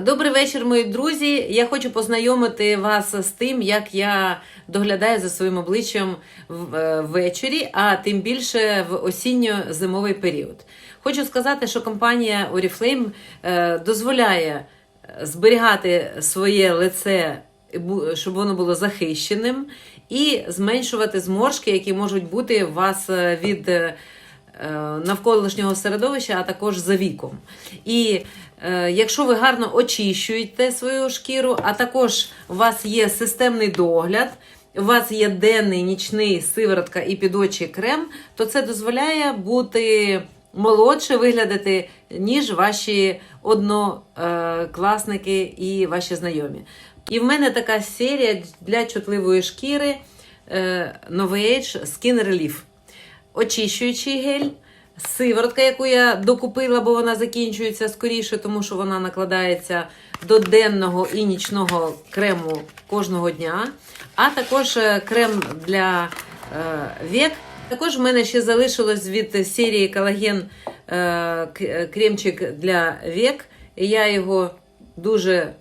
Добрий вечір, мої друзі. Я хочу познайомити вас з тим, як я доглядаю за своїм обличчям е, ввечері, а тим більше в осінньо-зимовий період. Хочу сказати, що компанія Oriflame е, дозволяє зберігати своє лице, щоб воно було захищеним, і зменшувати зморшки, які можуть бути у вас е, від навколишнього середовища, а також за віком. І якщо ви гарно очищуєте свою шкіру, а також у вас є системний догляд, у вас є денний, нічний сиворотка і підочий крем, то це дозволяє бути молодше виглядати, ніж ваші однокласники і ваші знайомі. І в мене така серія для чутливої шкіри е, Novage Skin Relief очищуючий гель, сиворотка, яку я докупила, бо вона закінчується скоріше, тому що вона накладається до денного і нічного крему кожного дня, а також е, крем для е, век. Також в мене ще залишилось від серії колаген е, кремчик для век. І я його дуже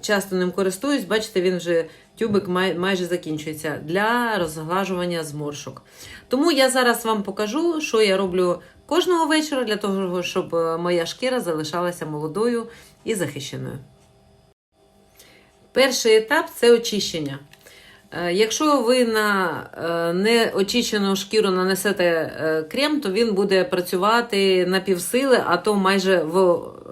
часто ним користуюсь. Бачите, він вже тюбик май, майже закінчується для розглажування зморшок. Тому я зараз вам покажу, що я роблю кожного вечора для того, щоб е, моя шкіра залишалася молодою і захищеною. Перший етап це очищення. Е, Якщо ви на е, неочищену шкіру нанесете е, крем, то він буде працювати на півсили, а то майже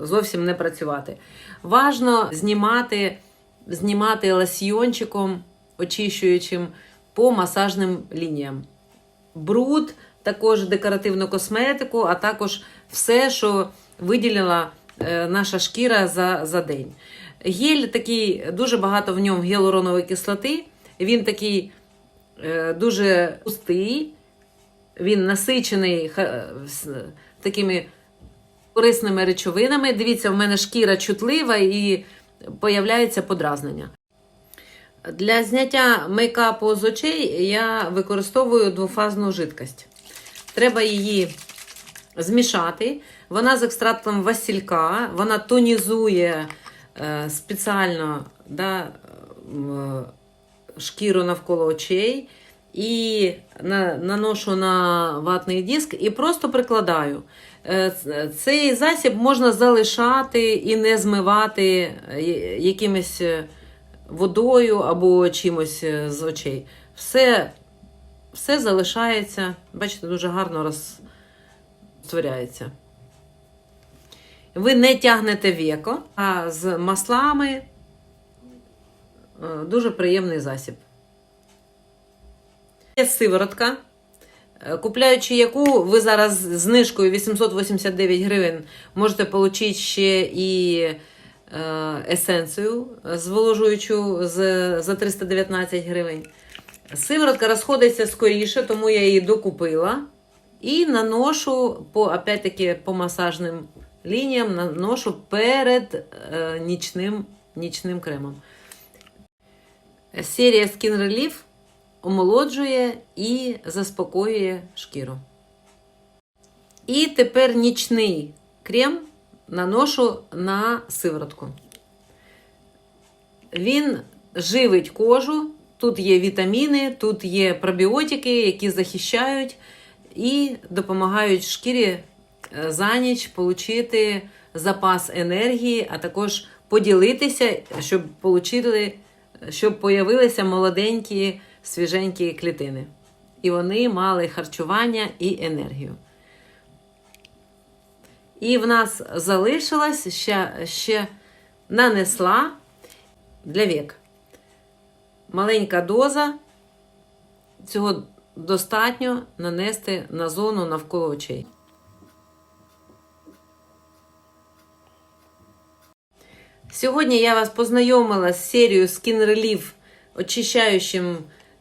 зовсім не працювати. Важно знімати, знімати лосьйончиком очищуючим по масажним лініям. Бруд, також декоративну косметику, а також все, що виділила наша шкіра за, за день. Гель такий, дуже багато в ньому гіалуронової кислоти. Він такий е, дуже густий, він насичений такими корисними речовинами. Дивіться, в мене шкіра чутлива і появляється подразнення. Для зняття мейкапу з очей я використовую двофазну жидкость. Треба її змішати. Вона з екстрактом василька, вона тонізує е, спеціально да, шкіру навколо очей. І наношу на ватний диск і просто прикладаю. Е, Цей засіб можна залишати і не змивати е, якимось е, водою або чимось з очей. Все, все залишається, бачите, дуже гарно розтворяється. Ви не тягнете веко, а з маслами дуже приємний засіб. Є сиворотка, е, купляючи яку ви зараз знижкою 889 гривень можете отримати ще і е, есенцію зволожуючу за 319 гривень. Сиворотка розходиться скоріше, тому я її докупила. І наношу по, опять-таки, по масажним лініям наношу перед е, нічним, нічним кремом. Серія Skin Relief омолоджує і заспокоює шкіру. І тепер нічний крем наношу на сиворотку. Він живить кожу. Тут є вітаміни, тут є пробіотики, які захищають і допомагають шкірі е, за ніч отримати запас енергії, а також поділитися, щоб получили, щоб появилися молоденькі свіженькі клітини. І вони мали харчування і енергію. І в нас залишилось ще, ще нанесла для вік. Маленька доза. Цього достатньо нанести на зону навколо очей. Сьогодні я вас познайомила з серією Skin Relief очищаючим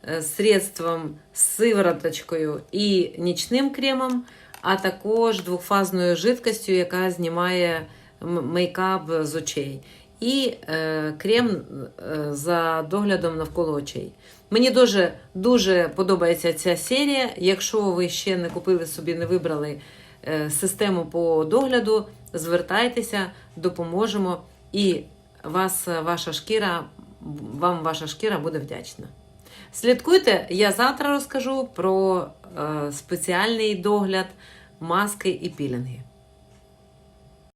е, средством з сивороточкою і нічним кремом, а також двохфазною жидкостю, яка знімає мейкап з очей. І е, крем е, за доглядом навколо очей. Мені дуже дуже подобається ця серія. Якщо ви ще не купили собі, не вибрали е, систему по догляду, звертайтеся, допоможемо і вас е, ваша шкіра, вам ваша шкіра буде вдячна. Слідкуйте, я завтра розкажу про е, спеціальний догляд, маски і пілінги.